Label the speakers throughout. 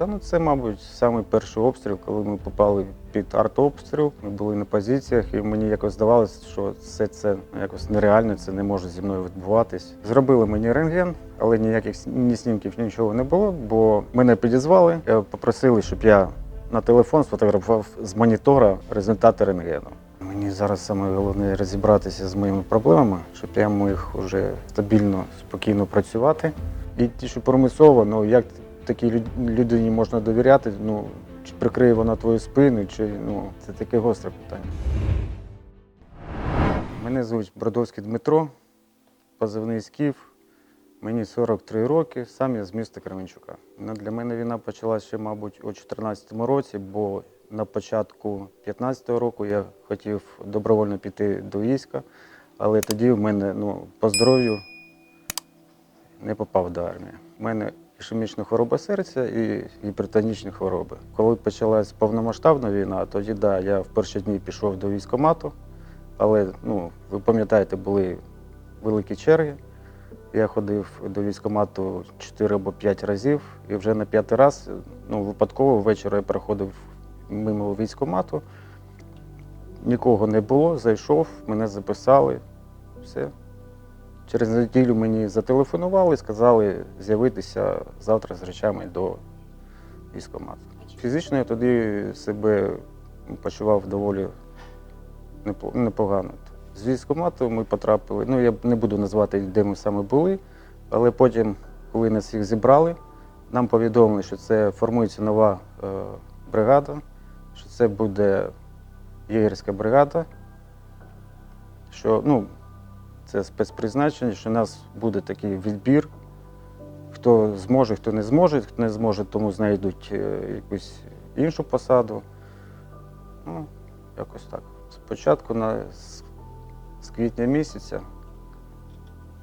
Speaker 1: Та ну це, мабуть, самий перший обстріл, коли ми попали під артобстріл. Ми були на позиціях, і мені якось здавалося, що все це якось нереально, це не може зі мною відбуватись. Зробили мені рентген, але ніяких ні снімків, нічого не було, бо мене підізвали, е, попросили, щоб я на телефон сфотографував з монітора результати рентгену. Мені зараз саме головне розібратися з моїми проблемами, щоб я міг вже стабільно, спокійно працювати. І ті, що промислово, ну як такій людині можна довіряти, ну чи прикриє вона твою спину, чи ну це таке гостре питання. Мене звуть Бродовський Дмитро, позивний Скіф. Мені 43 роки, сам я з міста Кременчука. Ну, для мене війна почалася ще, мабуть, у 2014 році, бо на початку 2015 року я хотів добровольно піти до війська, але тоді в мене ну, по здоров'ю не попав до армії. У мене ішемічна хвороба серця і гіпертонічні хвороби. Коли почалась повномасштабна війна, тоді да, я в перші дні пішов до військкомату, але ну, ви пам'ятаєте, були великі черги. Я ходив до військкомату 4 або 5 разів, і вже на п'ятий раз, ну, випадково ввечері я проходив мимо військкомату. Нікого не було, зайшов, мене записали, все. Через неділю мені зателефонували, сказали з'явитися завтра з речами до військкомату. Фізично я тоді себе почував доволі непогано. З військкомату ми потрапили. Ну, я не буду назвати, де ми саме були, але потім, коли нас всіх зібрали, нам повідомили, що це формується нова е, бригада, що це буде єгерська бригада, що ну, це спецпризначення, що у нас буде такий відбір. Хто зможе, хто не зможе, хто не зможе, тому знайдуть е, якусь іншу посаду. Ну, якось так. Спочатку на, з, квітня місяця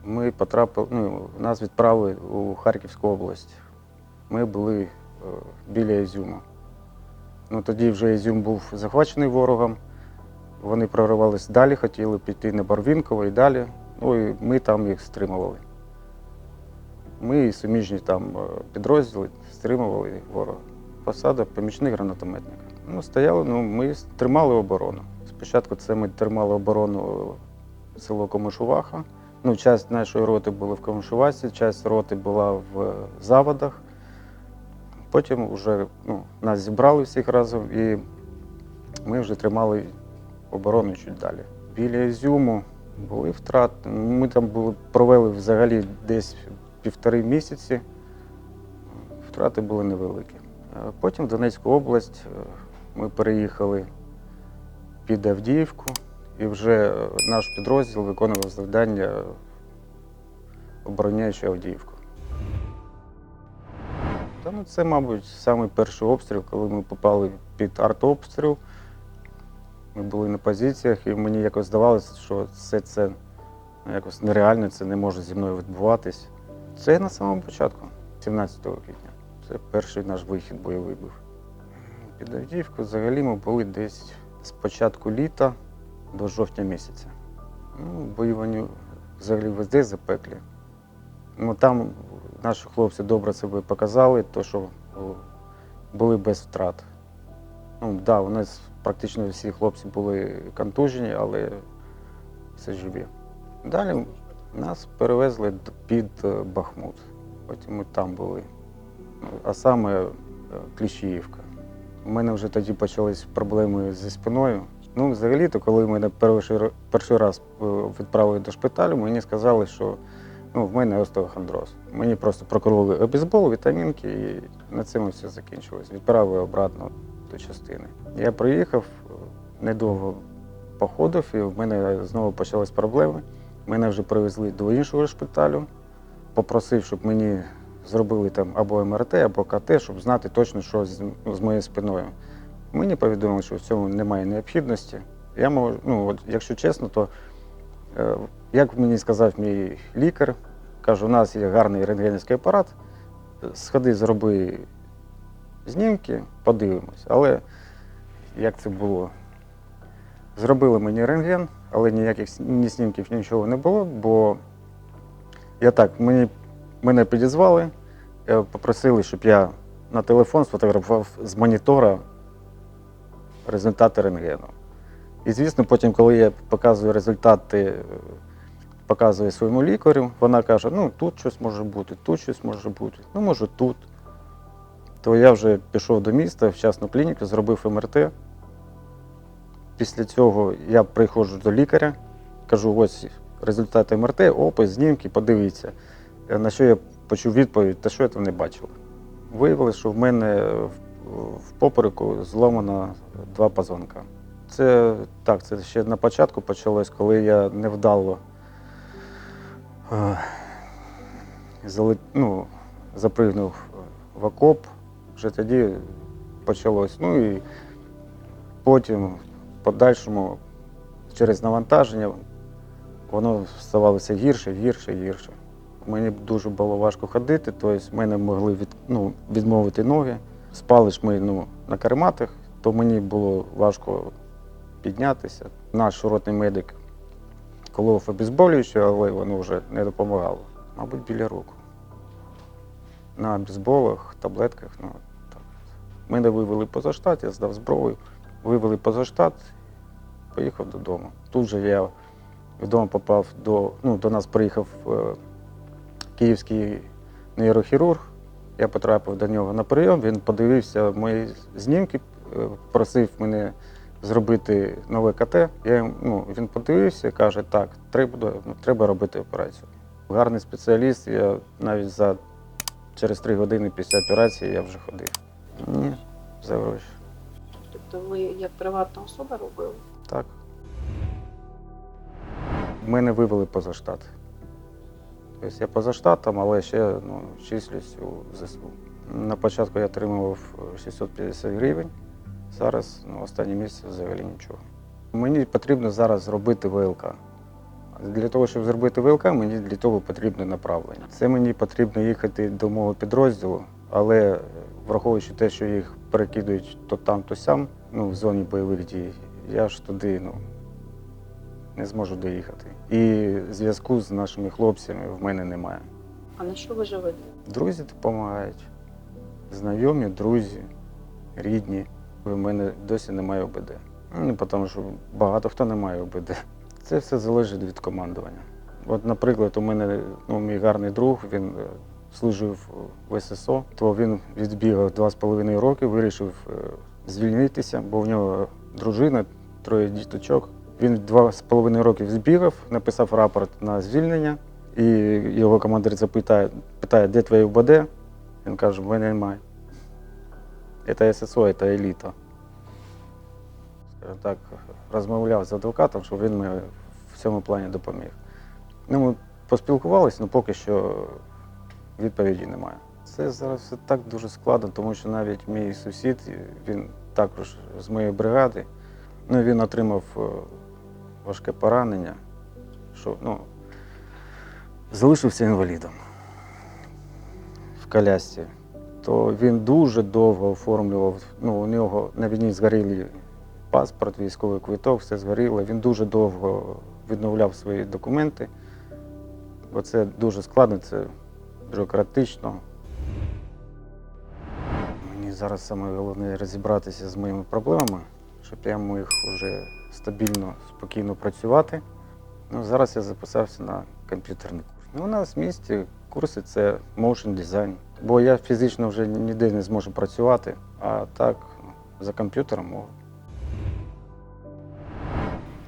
Speaker 1: ми потрапили, ну, нас відправили у Харківську область. Ми були е, біля Ізюма. Ну, тоді вже Ізюм був захвачений ворогом. Вони проривались далі, хотіли піти на Барвінково і далі. Ну і ми там їх стримували. Ми і суміжні там е, підрозділи стримували ворога. Посада помічник гранатометника. Ну, стояли, ну, ми тримали оборону. Спочатку це ми тримали оборону е, село Комишуваха. Ну, часть нашої роти була в Комишувасі, часть роти була в е, заводах. Потім вже ну, нас зібрали всіх разом і ми вже тримали оборону чуть далі. Біля Ізюму були втрати. Ми там були, провели взагалі десь півтори місяці. Втрати були невеликі. Потім в Донецьку область е, ми переїхали під Авдіївку, і вже е, наш підрозділ виконував завдання е, обороняючи Авдіївку. Та ну це, мабуть, самий перший обстріл, коли ми попали під артобстріл. Ми були на позиціях, і мені якось здавалося, що все це якось нереально, це не може зі мною відбуватись. Це на самому початку, 17 квітня. Це перший наш вихід бойовий був. Під Авдіївкою взагалі ми були десь з початку літа до жовтня місяця. Ну, бої вони взагалі везде запеклі. Ну, там наші хлопці добре себе показали, то що були без втрат. Ну, да, у нас практично всі хлопці були контужені, але все живі. Далі нас перевезли під е, Бахмут. Потім ми там були. Ну, А саме е, Кліщіївка. У мене вже тоді почались проблеми зі спиною. Ну, взагалі-то, коли мене перший, перший раз е, відправили до шпиталю, мені сказали, що ну, в мене остеохондроз. Мені просто прокололи обізбол, вітамінки, і на цьому все закінчилось. Відправили обратно до частини. Я приїхав, недовго походив, і в мене знову почались проблеми. Мене вже привезли до іншого шпиталю, попросив, щоб мені зробили там або МРТ, або КТ, щоб знати точно, що з, з моєю спиною. Мені повідомили, що в цьому немає необхідності. Я можу, ну, от, якщо чесно, то е, як мені сказав мій лікар, каже, у нас є гарний рентгенівський апарат, сходи, зроби знімки, подивимось. Але як це було? Зробили мені рентген, але ніяких ні снімків, нічого не було, бо я так, мені, мене підізвали, е, попросили, щоб я на телефон сфотографував з монітора результати рентгену. І звісно, потім, коли я показую результати, е, показую своєму лікарю, вона каже: ну тут щось може бути, тут щось може бути, ну може тут. То я вже пішов до міста в частну клініку, зробив МРТ. Після цього я приходжу до лікаря, кажу, ось результати МРТ, опис, знімки, подивіться. Е, На що я почув відповідь, та що я там не бачив. Виявилося, що в мене в, попереку зломано два позвонка. Це так, це ще на початку почалось, коли я невдало е, ну, запригнув в окоп. Вже тоді почалось. Ну і потім, в подальшому, через навантаження, воно ставало все гірше, гірше, гірше. Мені дуже було важко ходити, тобто мене могли від, ну, відмовити ноги. Спали ж ми ну, на карематах, то мені було важко піднятися. Наш ротний медик колов обезболююче, але воно вже не допомагало. Мабуть, біля року. На обезболах, таблетках. Ну. Мене вивели поза штат, я здав зброю, вивели поза штат, поїхав додому. Тут же я вдома попав до. Ну, до нас приїхав е, київський нейрохірург. Я потрапив до нього на прийом, він подивився мої знімки, е, просив мене зробити нове КТ. Я, ну, він подивився і каже, так, треба, ну, треба робити операцію. Гарний спеціаліст, я навіть за через три години після операції я вже ходив. Ні, за гроші.
Speaker 2: Тобто ви як приватна особа робили?
Speaker 1: Так. Мене вивели поза штат. Тобто я поза штатом, але ще ну, числюсь у ЗСУ. На початку я отримував е, 650 гривень. Зараз ну, останні місяці взагалі нічого. Мені потрібно зараз зробити ВЛК. Для того, щоб зробити ВЛК, мені для того потрібне направлення. Це мені потрібно їхати до мого підрозділу, але враховуючи те, що їх перекидують то там, то сям, ну, в зоні бойових дій, я ж туди ну, не зможу доїхати. І зв'язку з нашими хлопцями в мене немає.
Speaker 2: А на що ви живете?
Speaker 1: Друзі допомагають, знайомі, друзі, рідні. У мене досі немає ОБД. Ну, тому що багато хто не має ОБД. Це все залежить від командування. От, наприклад, у мене ну, мій гарний друг, він е, служив в ССО, то він відбігав два з половиною роки, вирішив е, звільнитися, бо в нього дружина, троє діточок. Він два з половиною років збігав, написав рапорт на звільнення, і його командир запитає, питає, де твоє УБД? Він каже, в мене немає. Це ССО, це еліта. Так, розмовляв з адвокатом, щоб він мені в цьому плані допоміг. Ну, ми поспілкувалися, але поки що відповіді немає. Це зараз все так дуже складно, тому що навіть мій сусід, він також з моєї бригади, ну, він отримав е, важке поранення, що ну, залишився інвалідом в колясці. То він дуже довго оформлював, ну, у нього на війні згоріли паспорт, військовий квиток, все згоріло. Він дуже довго відновляв свої документи, бо це дуже складно, це бюрократично. Мені зараз саме головне розібратися з моїми проблемами, щоб я міг вже стабільно, спокійно працювати. Ну, зараз я записався на комп'ютерний курс. Ну, у нас в місті курси це motion design, бо я фізично вже ніде не зможу працювати, а так за комп'ютером можу.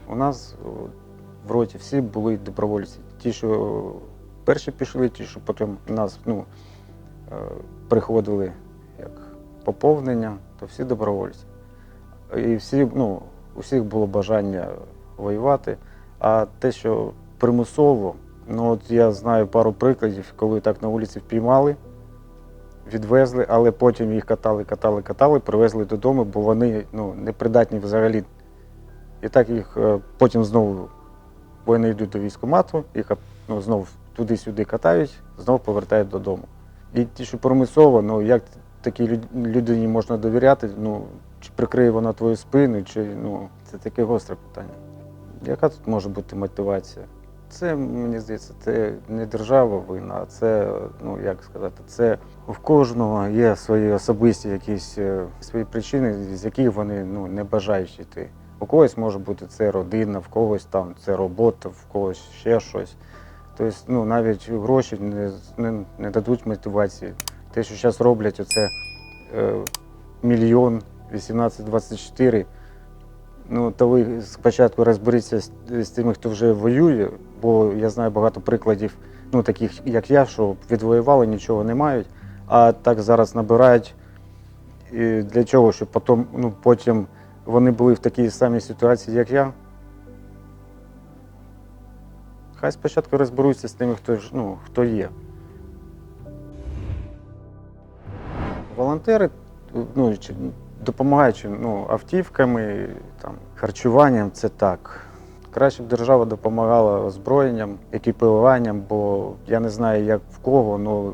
Speaker 1: У нас в роті всі були добровольці. Ті, що перші пішли, ті, що потім нас ну, е, приходили як поповнення, то всі добровольці. І всі, ну, у було бажання воювати. А те, що примусово, ну от я знаю пару прикладів, коли так на вулиці впіймали, відвезли, але потім їх катали, катали, катали, привезли додому, бо вони ну, непридатні взагалі. І так їх е, потім знову вони йдуть до військкомату, їх ну, знову туди-сюди катають, знову повертають додому. І ті, що примусово, ну як такій людині можна довіряти, ну, чи прикриє вона твою спину, чи ну, це таке гостре питання. Яка тут може бути мотивація? Це, мені здається, це не держава вина, а це, ну як сказати, це в кожного є свої особисті якісь е, свої причини, з яких вони ну, не бажають йти. У когось може бути це родина, в когось там це робота, в когось ще щось. Тобто, ну, навіть гроші не, не, не дадуть мотивації. Те, що зараз роблять, оце е, мільйон 18-24, Ну, то ви спочатку розберіться з, з тими, хто вже воює, бо я знаю багато прикладів, ну таких як я, що відвоювали, нічого не мають, а так зараз набирають і для чого, щоб потім, ну, потім вони були в такій самій ситуації, як я. Хай спочатку розберуться з тими, хто, ну, хто є. Волонтери ну, чи- допомагають ну, автівками, там, харчуванням, це так. Краще б держава допомагала озброєнням, екіпіруванням, бо я не знаю, як в кого, але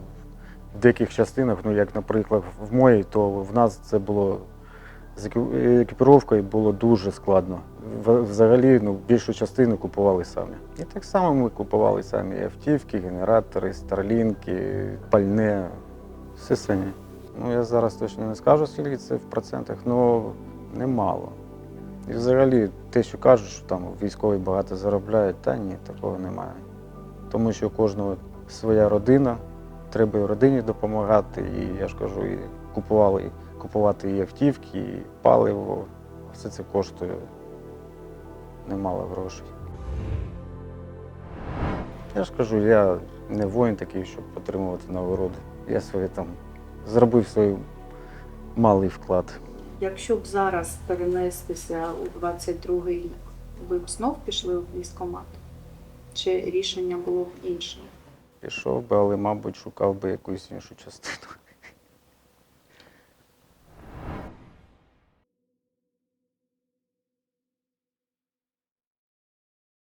Speaker 1: в деяких частинах, ну як, наприклад, в моїй, то в нас це було з екіпіровкою було дуже складно. Взагалі, ну, більшу частину купували самі. І так само ми купували самі автівки, генератори, старлінки, пальне, все самі. Ну, я зараз точно не скажу, скільки це в процентах, але немало. І взагалі те, що кажуть, що там військові багато заробляють, та ні, такого немає. Тому що у кожного своя родина, треба і родині допомагати, і я ж кажу, і купували, купувати і автівки, і паливо. Все це коштує немало грошей. Я ж кажу, я не воїн такий, щоб отримувати нагороди. Я своє там зробив свій малий вклад.
Speaker 2: Якщо б зараз перенестися у 22-й рік, ви б знов пішли в військкомат? Чи рішення було б інше?
Speaker 1: Пішов би, але, мабуть, шукав би якусь іншу частину.